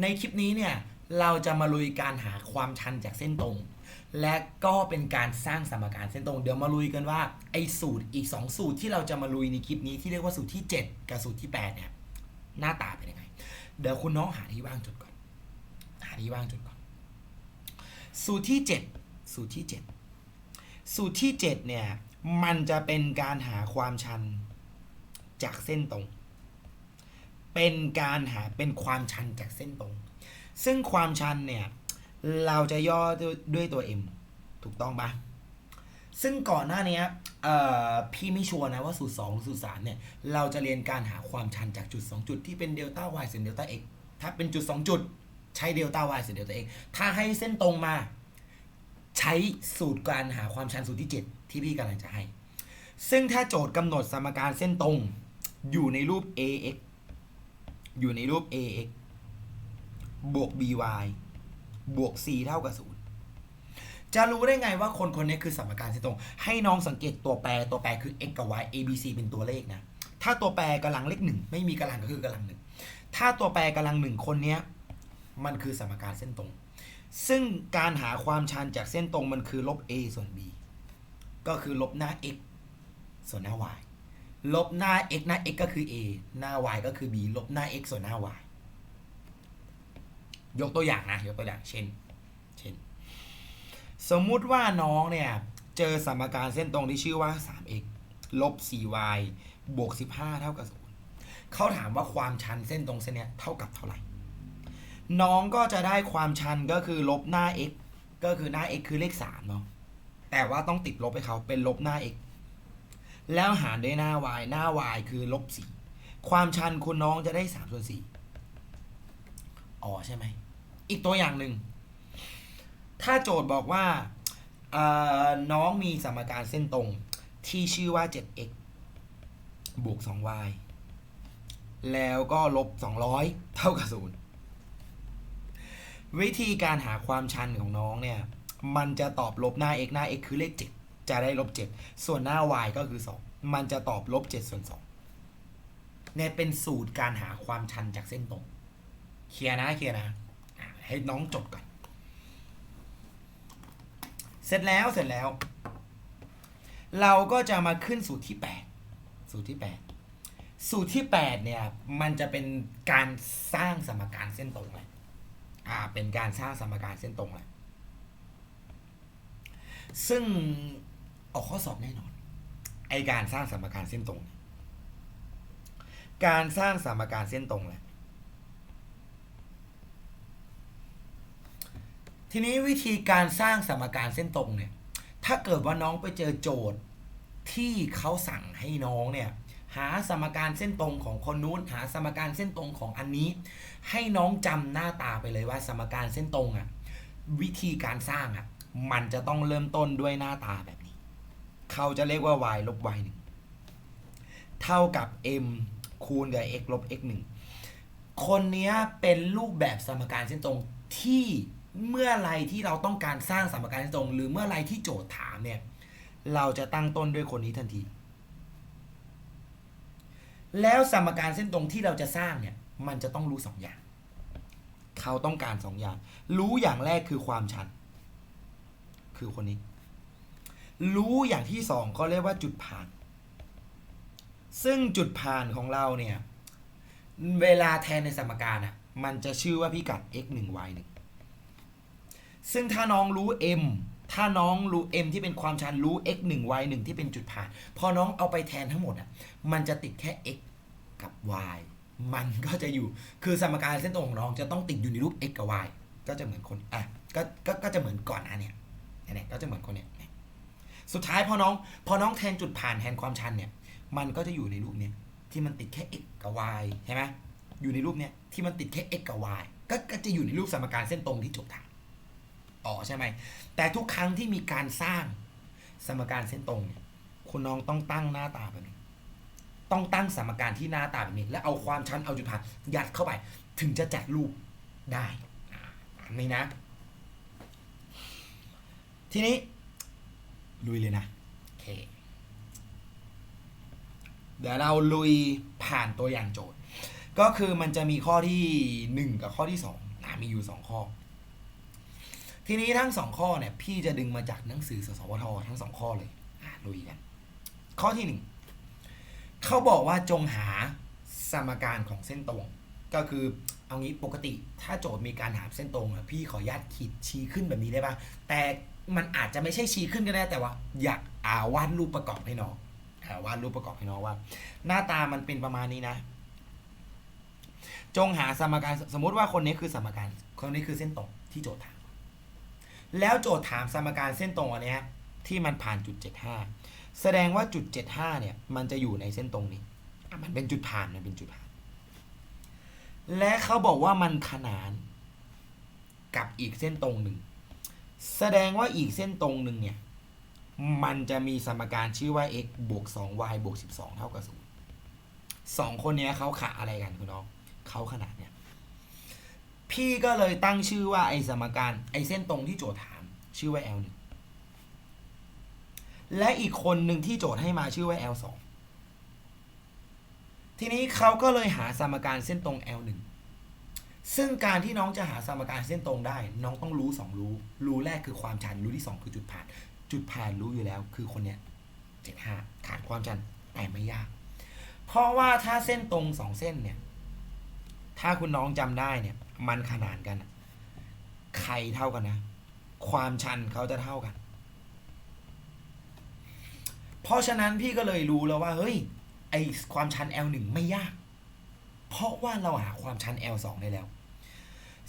ในคลิปนี้เนี่ยเราจะมาลุยการหาความชันจากเส้นตรง และก็เป็นการสร้างสมการเส้นตรง เดี๋ยวมาลุยกันว่าไอ้สูตรอีก 2 สูตรที่เราจะมาลุยในคลิปนี้ที่เรียกว่าสูตรที่ 7 กับสูตรที่ 8 เนี่ยหน้าตาเป็นยังไง เดี๋ยวคุณน้องหาที่ว่างจุดก่อน หาที่ว่างจุดก่อน สูตรที่ 7 สูตรที่ 7 สูตรที่ 7 เนี่ยมันจะเป็นการหาความชันจากเส้นตรง เป็นการหาเป็นความชันจากเส้นตรง ซึ่งความชันเนี่ย เราจะย่อด้วยด้วยตัว m ถูกต้องปะซึ่งก่อนหน้านี้พี่ไม่ชัวร์นะว่าสูตร2หรือสูตร3เนี่ย เราจะเรียนการหาความชันจากจุด 2 จุดที่เป็นเดลต้า y เศษเดลต้า x ถ้าเป็นจุด 2 จุด ใช้เดลต้า y เศษเดลต้า x ถ้าให้เส้นตรงมา ใช้สูตรการหาความชันสูตรที่ 7 ที่พี่กำลังจะให้ ซึ่งถ้าโจทย์กำหนดสมการเส้นตรงอยู่ในรูป ax อยู่ในรูป ax บวก by บวก c เท่ากับศูนย์จะรู้ได้ไงว่าคนคนนี้คือสมการเส้นตรง ให้น้องสังเกตตัวแปรตัวแปรคือ x กับ y a b c เป็นตัวเลขนะ ถ้าตัวแปรกำลังเลขหนึ่งไม่มีกำลังก็คือกำลังหนึ่ง ถ้าตัวแปรกำลังหนึ่งคนนี้มันคือสมการเส้นตรง ซึ่งการหาความชันจากเส้นตรงมันคือลบ a ส่วน b ก็คือลบหน้า x ส่วนหน้า y ลบหน้า x หน้า x ก็คือ a หน้า y ก็คือ b ลบหน้า x ส่วนหน้า y ยกตัวอย่างนะ ยกตัวอย่าง เช่น เช่น สมมุติว่าน้องเนี่ย เจอสมการเส้นตรงที่ชื่อว่า 3x ลบ 4y บวก 15 เท่ากับ0เขาถามว่าความชันเส้นตรงเส้นนี้เท่ากับเท่าไหร่ น้องก็จะได้ความชันก็คือลบหน้า x ก็คือหน้า x คือเลข3เนาะ แต่ว่าต้องติดลบให้เขาเป็นลบหน้า x แล้วหารด้วยหน้า y หน้า y คือลบ4ความชันคุณน้องจะได้3ส่วน4อ๋อใช่ไหม อีกตัวอย่างหนึ่ง ถ้าโจทย์บอกว่าน้องมีสมการเส้นตรงที่ชื่อว่า 7x บวก 2y แล้วก็ลบ 200 เท่ากับ 0 วิธีการหาความชันของน้องเนี่ย มันจะตอบลบหน้า x หน้า x คือเลข 7 จะได้ลบ7ส่วนหน้า y ก็คือ 2 มันจะตอบลบ7ส่วน2เนี่ยเป็นสูตรการหาความชันจากเส้นตรง เคลียร์นะเคลียร์นะ ให้น้องจดก่อน เสร็จแล้วเสร็จแล้ว เราก็จะมาขึ้นสูตรที่ 8 สูตรที่ 8 สูตรที่ 8 เนี่ย มันจะเป็นการสร้างสมการเส้นตรงเลยอ่า เป็นการสร้างสมการเส้นตรงเลยซึ่ง ออกข้อสอบแน่นอน ไอการสร้างสมการเส้นตรง การสร้างสมการเส้นตรงแหละทีนี้วิธีการสร้างสมการเส้นตรงเนี่ย ถ้าเกิดว่าน้องไปเจอโจทย์ที่เขาสั่งให้น้องเนี่ย หาสมการเส้นตรงของคนนู้น หาสมการเส้นตรงของอันนี้ ให้น้องจำหน้าตาไปเลยว่า สมการเส้นตรงอะ่ะ วิธีการสร้างอะ่ะ มันจะต้องเริ่มต้นด้วยหน้าตาแบบ เขาจะเรียกว่า y ลบ y 1เท่ากับ m คูณกับ x ลบ x 1คนนี้เป็นรูปแบบสมการเส้นตรงที่เมื่อไรที่เราต้องการสร้างสมการเส้นตรง หรือเมื่อไรที่โจทย์ถามเนี่ยเราจะตั้งต้นด้วยคนนี้ทันที แล้วสมการเส้นตรงที่เราจะสร้างเนี่ยมันจะต้องรู้สองอย่าง เขาต้องการสองอย่าง รู้อย่างแรกคือความชัน คือคนนี้ รู้อย่างที่สองเขาเรียกว่าจุดผ่าน ซึ่งจุดผ่านของเราเนี่ย เวลาแทนในสมการอะมันจะชื่อว่าพิกัด x 1 y 1ซึ่งถ้าน้องรู้ m ถ้าน้องรู้ m ที่เป็นความชันรู้ x 1 y 1ที่เป็นจุดผ่าน พอน้องเอาไปแทนทั้งหมดอะมันจะติดแค่ x กับ y มันก็จะอยู่คือสมการเส้นตรงของน้องจะต้องติดอยู่ในรูป x กับ y ก็จะเหมือนคนอะก็ก็ก็จะเหมือนก่อนนะเนี่ยเนี่ยก็จะเหมือนคนเนี่ย สุดท้ายพอน้อง พอน้องแทนจุดผ่านแทนความชันเนี่ย มันก็จะอยู่ในรูปเนี้ยที่มันติดแค่ x กับ y ใช่ไหมอยู่ในรูปเนี้ยที่มันติดแค่ x กับ y ก็ก็จะอยู่ในรูปสมการเส้นตรงที่จบทางอ๋อใช่ไหม แต่ทุกครั้งที่มีการสร้างสมการเส้นตรงเนี่ยคุณน้องต้องตั้งหน้าตาแบบนี้ ต้องตั้งสมการที่หน้าตาแบบนี้ แล้วเอาความชันเอาจุดผ่านยัดเข้าไป ถึงจะจัดรูปได้อันนี้นะ ทีนี้ ลุยเลยนะโอเค เดี๋ยวเราลุยผ่านตัวอย่างโจทย์ ก็คือมันจะมีข้อที่หนึ่งกับข้อที่สองนะมีอยู่สองข้อ ทีนี้ทั้งสองข้อเนี่ย พี่จะดึงมาจากหนังสือสสวททั้งสองข้อเลยอะลุยกัน ข้อที่หนึ่งเขาบอกว่าจงหาสมการของเส้นตรง ก็คือเอางี้ปกติ ถ้าโจทย์มีการหาเส้นตรงอะพี่ขออนุญาตขีดชี้ขึ้นแบบนี้ได้ป่ะแต่ มันอาจจะไม่ใช่ชี้ขึ้นก็ได้แต่ว่า อยากอาวาดรูปประกอบให้น้องอ่าวาดรูปประกอบให้น้องว่า หน้าตามันเป็นประมาณนี้นะ จงหาสมการสมมติว่าคนนี้คือสมการคนนี้คือเส้นตรงที่โจทย์ถาม แล้วโจทย์ถามสมการเส้นตรงอันเนี้ยที่มันผ่านจุด 75 แสดงว่าจุด 75 เนี่ย มันจะอยู่ในเส้นตรงนี้ มันเป็นจุดผ่าน มันเป็นจุดผ่าน และเขาบอกว่ามันขนานกับอีกเส้นตรงหนึ่ง แสดงว่าอีกเส้นตรงหนึ่งเนี่ย มันจะมีสมการชื่อว่า x บวก 2y บวก 12 เท่ากับ0สองคนเนี้ยเขาขาอะไรกันคุณน้องเขาขนาดเนี่ยพี่ก็เลยตั้งชื่อว่าไอ้สมการไอ้เส้นตรงที่โจทย์ถาม ชื่อว่า L 1 และอีกคนหนึ่งที่โจทย์ให้มาชื่อว่า L 2 ทีนี้เขาก็เลยหาสมการเส้นตรง L 1 ซึ่งการที่น้องจะหาสมการเส้นตรงได้ น้องต้องรู้สองรู้ รู้แรกคือความชัน รู้ที่สองคือจุดผ่าน จุดผ่านรู้อยู่แล้ว คือคนเนี้ยเจ็ดห้าขาดความชันแต่ไม่ยาก เพราะว่าถ้าเส้นตรงสองเส้นเนี่ย ถ้าคุณน้องจำได้เนี่ย มันขนานกัน ใครเท่ากันนะ ความชันเขาจะเท่ากัน เพราะฉะนั้นพี่ก็เลยรู้แล้วว่า เฮ้ย ไอความชัน L1 ไม่ยาก เพราะว่าเราหาความชัน L2 ได้แล้ว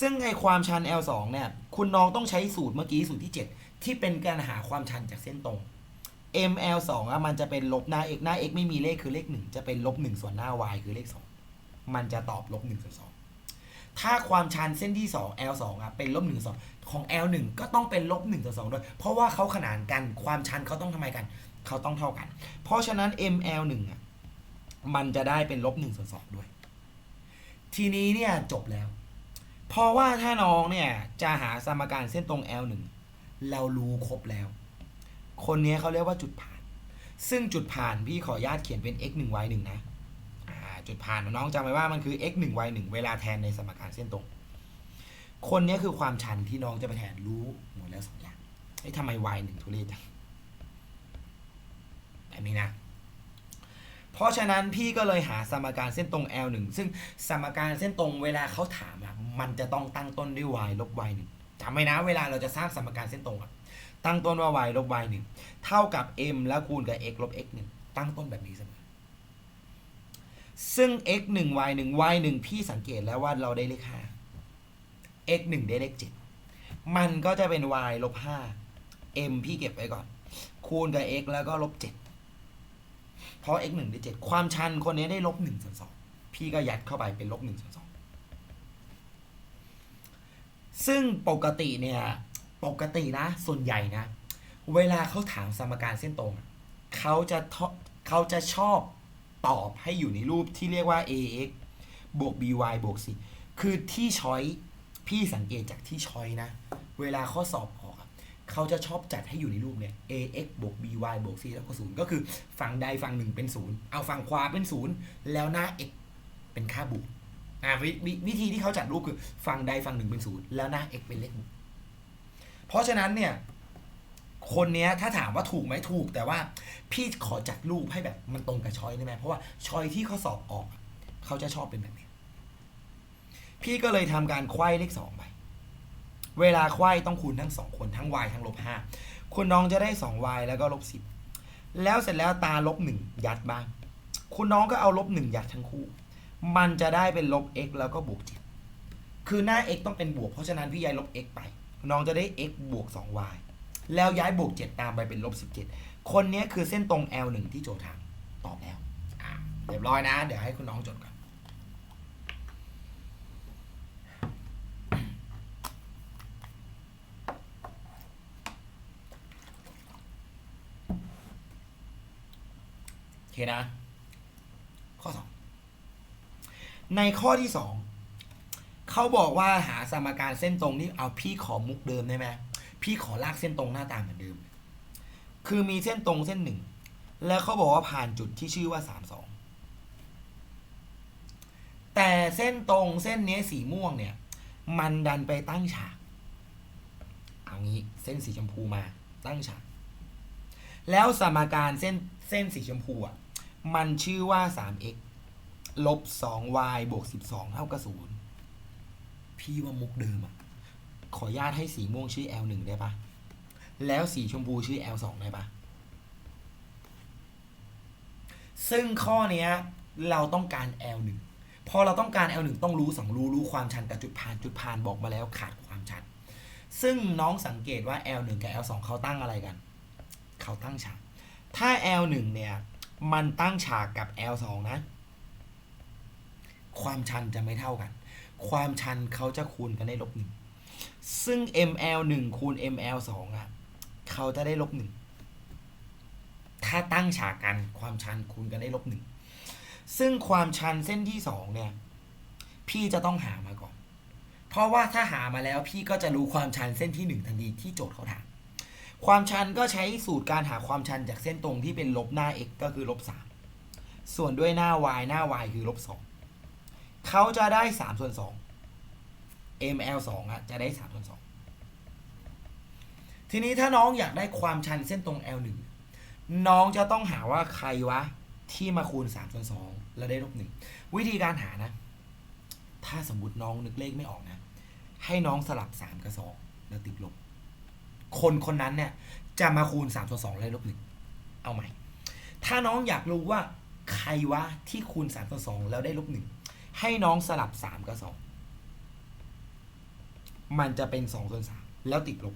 ซึ่งไอความชัน L2 เนี่ยคุณน้องต้องใช้สูตรเมื่อกี้สูตรที่ 7 ที่เป็นการหาความชันจากเส้นตรง ML2 อะมันจะเป็นลบหน้า x หน้า x ไม่มีเลขคือเลข 1 จะเป็นลบ 1 ส่วนหน้า y คือเลข 2 มันจะตอบลบ1ส่วน2ถ้าความชันเส้นที่ 2 L2 อะเป็นลบ1ส่วนของ L1 ก็ต้องเป็นลบ1ส่วน2ด้วย เพราะว่าเขาขนานกันความชันเขาต้องทำไมกันเขาต้องเท่ากัน เพราะฉะนั้น ML1 อะมันจะได้เป็นลบ1ส่วน2ด้วย ทีนี้เนี่ยจบแล้ว เพราะว่าถ้าน้องเนี่ยจะหาสมการเส้นตรง L1 เรารู้ครบแล้ว คนนี้เขาเรียกว่าจุดผ่าน ซึ่งจุดผ่านพี่ขออนุญาตเขียนเป็น x 1 y 1นะจุดผ่านน้องจำไว้ว่ามันคือ x 1 y 1เวลาแทนในสมการเส้นตรง คนนี้คือความชันที่น้องจะไปแทนรู้หมดแล้วสองอย่างไอ้ทำไม y 1ทุเรศจังแบบนี้นะ เพราะฉะนั้นพี่ก็เลยหาสมการเส้นตรง L 1 ซึ่งสมการเส้นตรงเวลาเขาถามอะมันจะต้องตั้งต้นด้วย y ลบ y 1 จำไว้นะเวลาเราจะสร้างสมการเส้นตรงอะตั้งต้นว่า y ลบ y 1 เท่ากับ m แล้วคูณกับ x ลบ x 1 ตั้งต้นแบบนี้เสมอซึ่ง x 1 y 1 y 1พี่สังเกตแล้วว่าเราได้เลข 5 x 1ได้เลข 7 มันก็จะเป็น y ลบ 5 m พี่เก็บไว้ก่อน คูณกับ x แล้วก็ลบ 7 เพราะ x 1ได้7ความชันคนนี้ได้ลบ1ส่วน2พี่ก็ยัดเข้าไปเป็นลบ1ส่วน2ซึ่งปกติเนี่ยปกตินะส่วนใหญ่นะ เวลาเขาถามสมการเส้นตรงเขาจะเขาจะชอบตอบให้อยู่ในรูปที่เรียกว่า ax บวก by บวก c คือที่ช้อยพี่สังเกตจากที่ช้อยนะ เวลาข้อสอบ เขาจะชอบจัดให้อยู่ในรูปเนี่ย ax บวก by บวก c แล้วก็ศูนย์ก็คือฝั่งใดฝั่งหนึ่งเป็นศูนย์เอาฝั่งขวาเป็นศูนย์แล้วหน้า x เป็นค่าบวกอ่าวววิธีที่เขาจัดรูปคือฝั่งใดฝั่งหนึ่งเป็นศูนย์แล้วหน้า x เป็นเลขบวกเพราะฉะนั้นเนี่ยคนเนี้ยถ้าถามว่าถูกไหมถูก แต่ว่าพี่ขอจัดรูปให้แบบมันตรงกับช้อยได้ไหมเพราะว่าช้อยที่เขาสอบออก เขาจะชอบเป็นแบบนี้ พี่ก็เลยทำการไขว้เลขสองไป เวลาไขว้ต้องคูณทั้งสองคนทั้ง y ทั้งลบห้าคุณน้องจะได้ 2y แล้วก็ลบสิบแล้วเสร็จแล้วตาลบหนึ่งยัดบ้าง คุณน้องก็เอาลบหนึ่งยัดทั้งคู่ มันจะได้เป็นลบ x แล้วก็บวกเจ็ดคือหน้า x ต้องเป็นบวก เพราะฉะนั้นพี่ย้ายลบ x ไป น้องจะได้ x บวก 2y แล้วย้ายบวก 7 ตามไปเป็นลบ 17 คนนี้คือเส้นตรง L 1 ที่โจทย์ถามตอบแล้วเรียบร้อยนะ เดี๋ยวให้คุณน้องจดก่อน เคนะ ข้อ2ในข้อที่2เขาบอกว่าหาสมการเส้นตรงนี่เอาพี่ขอมุกเดิมได้ไหมพี่ขอลากเส้นตรงหน้าตาเหมือนเดิม คือมีเส้นตรงเส้นหนึ่ง แล้วเขาบอกว่าผ่านจุดที่ชื่อว่าสามสองแต่เส้นตรงเส้นนี้สีม่วงเนี่ย มันดันไปตั้งฉาก เอางี้เส้นสีชมพูมาตั้งฉาก แล้วสมการเส้นเส้นสีชมพูอะ มันชื่อว่า 3x ลบ 2y บวก 12 เท่ากับ 0 พี่ว่ามุกเดิมอะขออนุญาตให้สีม่วงชื่อ L1 ได้ปะแล้วสีชมพูชื่อ L2 ได้ปะซึ่งข้อเนี้ยเราต้องการ L1 พอเราต้องการ L1 ต้องรู้สองรู้รู้ความชันกับจุดผ่านจุดผ่านบอกมาแล้วขาดความชัน ซึ่งน้องสังเกตว่า L1 กับ L2 เขาตั้งอะไรกัน เขาตั้งฉากถ้า L1 เนี่ย มันตั้งฉากกับ L2 นะ ความชันจะไม่เท่ากัน ความชันเขาจะคูณกันได้ลบหนึ่ง ซึ่ง ML1 คูณ ML2 อะเขาจะได้ลบหนึ่ง ถ้าตั้งฉากกันความชันคูณกันได้ลบหนึ่ง ซึ่งความชันเส้นที่สองเนี่ย พี่จะต้องหามาก่อน เพราะว่าถ้าหามาแล้วพี่ก็จะรู้ความชันเส้นที่หนึ่งทันทีที่โจทย์เขาถาม ความชันก็ใช้สูตรการหาความชันจากเส้นตรงที่เป็นลบหน้า x ก็คือลบสามส่วนด้วยหน้า y หน้า y คือลบสองเขาจะได้สามส่วนสอง ml สองอะจะได้สามส่วนสองทีนี้ถ้าน้องอยากได้ความชันเส้นตรง l หนึ่งน้องจะต้องหาว่าใครวะที่มาคูณ3ส่วน2แล้วได้ลบหนึ่งวิธีการหานะ ถ้าสมมติน้องนึกเลขไม่ออกนะ ให้น้องสลับ 3 กับ 2 แล้วติดลบ คนคนนั้นเนี่ยจะมาคูณ3ส่วน2แล้วลบหนึ่งเอาใหม่ ถ้าน้องอยากรู้ว่าใครวะที่คูณ3ส่วน2แล้วได้ลบหนึ่งให้น้องสลับ 3 กับ 2 มันจะเป็น2ส่วน3แล้วติดลบ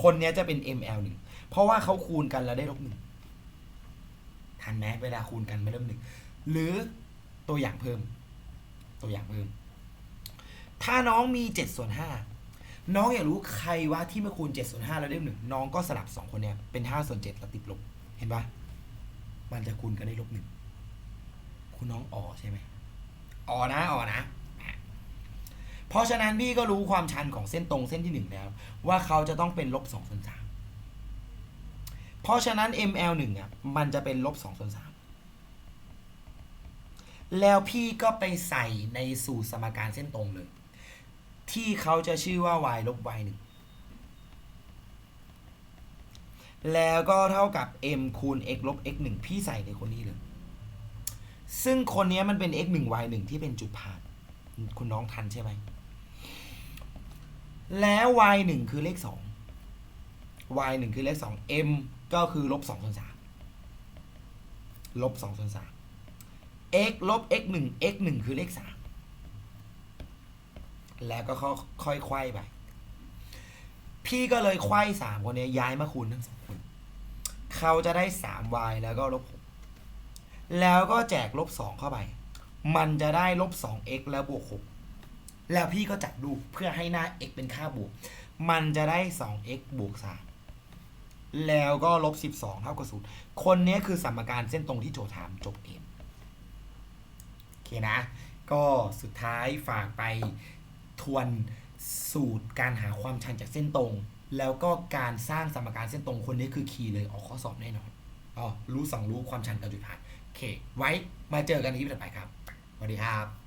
คนเนี้ยจะเป็น ML 1เพราะว่าเขาคูณกันแล้วได้ลบหนึ่งทันไหมเวลาคูณกันไม่เริ่มหนึ่งหรือตัวอย่างเพิ่ม ตัวอย่างเพิ่ม ถ้าน้องมีเจ็ดส่วนห้า น้องอยากรู้ใครว่าที่มาคูณเจ็ดส่วนห้าแล้วได้หนึ่งน้องก็สลับสองคนเนี้ยเป็นห้าส่วนเจ็ดแล้วติดลบ เห็นปะมันจะคูณกันได้ลบหนึ่งคุณน้องอ๋อใช่ไหมอ๋อนะอ๋อนะ เพราะฉะนั้นพี่ก็รู้ความชันของเส้นตรงเส้นที่หนึ่งแล้ว ว่าเขาจะต้องเป็นลบสองส่วนสามเพราะฉะนั้น ML 1อะมันจะเป็นลบ2ส่วน3แล้วพี่ก็ไปใส่ในสูตรสมการเส้นตรงเลย ที่เขาจะชื่อว่า y ลบ y 1แล้วก็เท่ากับ m คูณ x ลบ x 1พี่ใส่ในคนนี้เลย ซึ่งคนนี้มันเป็น x 1 y 1ที่เป็นจุดผ่าน คุณน้องทันใช่ไหม แล้ว y 1คือเลข 2 y 1คือเลข 2 m ก็คือลบ2ส่วน3ลบ2ส่วน3 x ลบ x 1 x 1คือเลข 3 แล้วก็ค่อยๆไขว้ไป พี่ก็เลยไขว้3คนนี้ย้ายมาคูณทั้งสองคนเขาจะได้ 3y แล้วก็ลบ6แล้วก็แจกลบ2เข้าไป มันจะได้ลบสอง x แล้วบวก6แล้วพี่ก็จัดรูปเพื่อให้หน้า x เป็นค่าบวก มันจะได้สอง x บวก3แล้วก็ลบ12เท่ากับศูนย์คนนี้คือสมการเส้นตรงที่โจทย์ถามจบเกมโอเคนะ ก็สุดท้ายฝากไป ทวนสูตรการหาความชันจากเส้นตรง แล้วก็การสร้างสมการเส้นตรงคนนี้คือคีย์เลยออกข้อสอบแน่นอนอ๋อรู้สองรู้ความชันกับจุดผ่านโอเค ไว้มาเจอกันที่ต่อไปครับสวัสดีครับ